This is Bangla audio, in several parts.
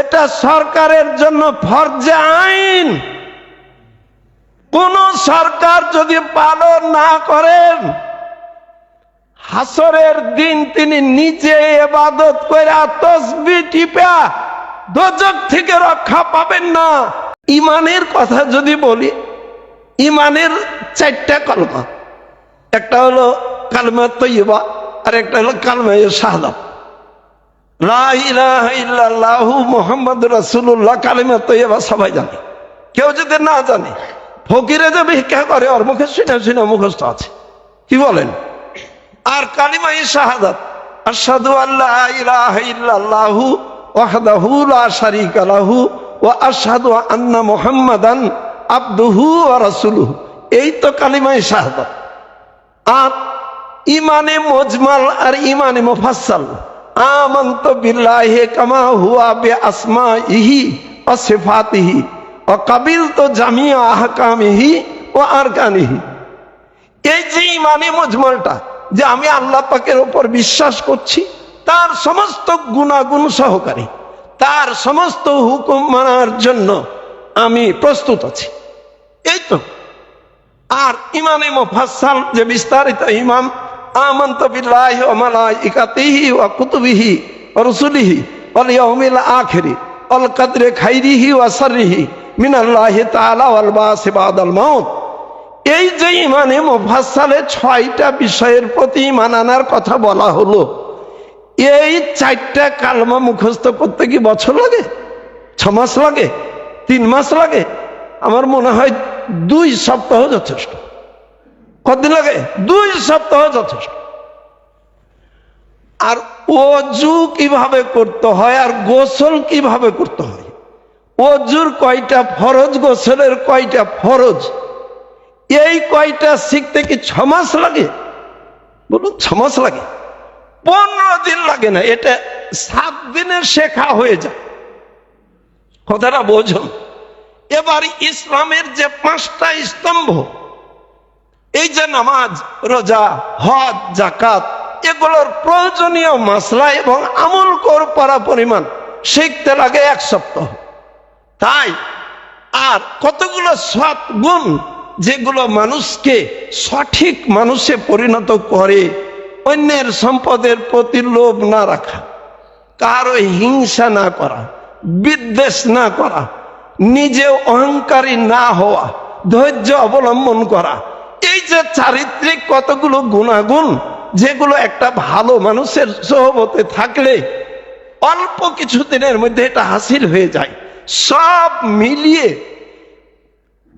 এটা সরকারের জন্য ফরজে আইন। কোন সরকার যদি পালন না করেন, হাসরের দিন তিনি নিজে এবাদত করে তসবি টিপা দোজক থেকে রক্ষা পাবেন না। ইমানের কথা যদি বলি, ইমানের চারটা কলমা। একটা হলো কালমা তৈবা আর একটা হলো কালমা শাহাদাত। তৈবা সবাই জানে। কেউ যদি না জানে, ফকিরে যে ভিক্ষা করে, ওর মুখে শুনে শুনে মুখস্থ আছে। কি বলেন? আর কালিমা শাহাদাত, আশহাদু আল্লাহ লা লাহু এই তো কালিমা শাহাদাত। আর ইমানে মজমাল আর ইমানে মুফাসসাল। আমন্ত বিল্লাহি কামা হুয়া বে আসমা ইহি ও সিফাতিহি ও কাবিল তো জামিয়া আহকামিহি ও আরকানিহি এই যে ইমানে মজমালটা, যে আমি আল্লাহ পাকের উপর বিশ্বাস করছি, তার সমস্ত গুণাগুণ সহকারী, তার সমস্ত হুকুম মানার জন্য আমি প্রস্তুত আছি। এই তো। আর ইমানে মুফাসসাল যে বিস্তারিত ইমাম ওয়া রুসুলিহি ওয়াল ইয়াউমিল আখিরি ওয়াল কদরি খাইরিহি ওয়া শাররিহি মিনাল্লাহি তাআলা ওয়াল বাসি বাদাল মাউত এই যে ইমানে মুফাসসালে ছয়টা বিষয়ের প্রতি ইমান আনার কথা বলা হলো, এই চারটা কালমা মুখস্থ করতে কি বছর লাগে? ছ মাস লাগে? তিন মাস লাগে? আমার মনে হয় দুই সপ্তাহ যথেষ্ট। কতদিন লাগে? দুই সপ্তাহ যথেষ্ট। আর অজু কীভাবে করতে হয় আর গোসল কীভাবে করতে হয়? অজুর কয়টা ফরজ, গোসলের কয়টা ফরজ? এই কয়টা শিখতে কি ছমাস লাগে? বলুন ছমাস লাগে। পনেরো দিন লাগে না, এটা সাত দিনের শেখা হয়ে যায়। কথাটা বোঝুন এবার ইসলামের যে পাঁচটা স্তম্ভ এই যে নামাজ, রোজা, হজ জাকাত এগুলোর প্রয়োজনীয় মাসলা এবং আমল কর পারা পরিমাণ শিখতে লাগে এক সপ্তাহ। তাই আর কতগুলো সৎ গুণ যেগুলো মানুষকে সঠিক মানুষে পরিণত করে, অন্যের সম্পদের প্রতি লোভ না রাখা, কারও হিংসা না করা, বিদ্বেষ না করা নিজে অহংকারী না হওয়া, ধৈর্য অবলম্বন করা এই যে চারিত্রিক কতগুলো গুণাগুণ, যেগুলো একটা ভালো মানুষের সহবতে থাকলে অল্প কিছু দিনের মধ্যে এটা হাসিল হয়ে যায়। সব মিলিয়ে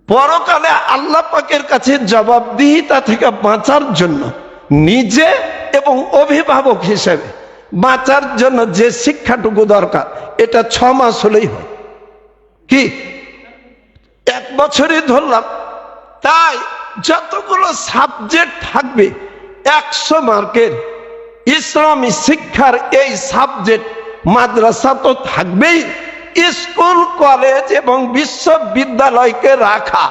পরকালে আল্লাহ পাকের কাছে জবাবদিহিতা থেকে বাঁচার জন্য নিজে এবং অভিভাবক হিসেবে বাঁচার জন্য যে শিক্ষাটুকু দরকার, এটা ছ মাস হলেই হয়। কি? এক বছরই ধরলাম। তাই যতগুলো সাবজেক্ট থাকবে, একশো মার্কের ইসলামী শিক্ষার এই সাবজেক্ট মাদ্রাসা তো থাকবেই। স্কুল, কলেজ এবং বিশ্ববিদ্যালয়কে রাখা।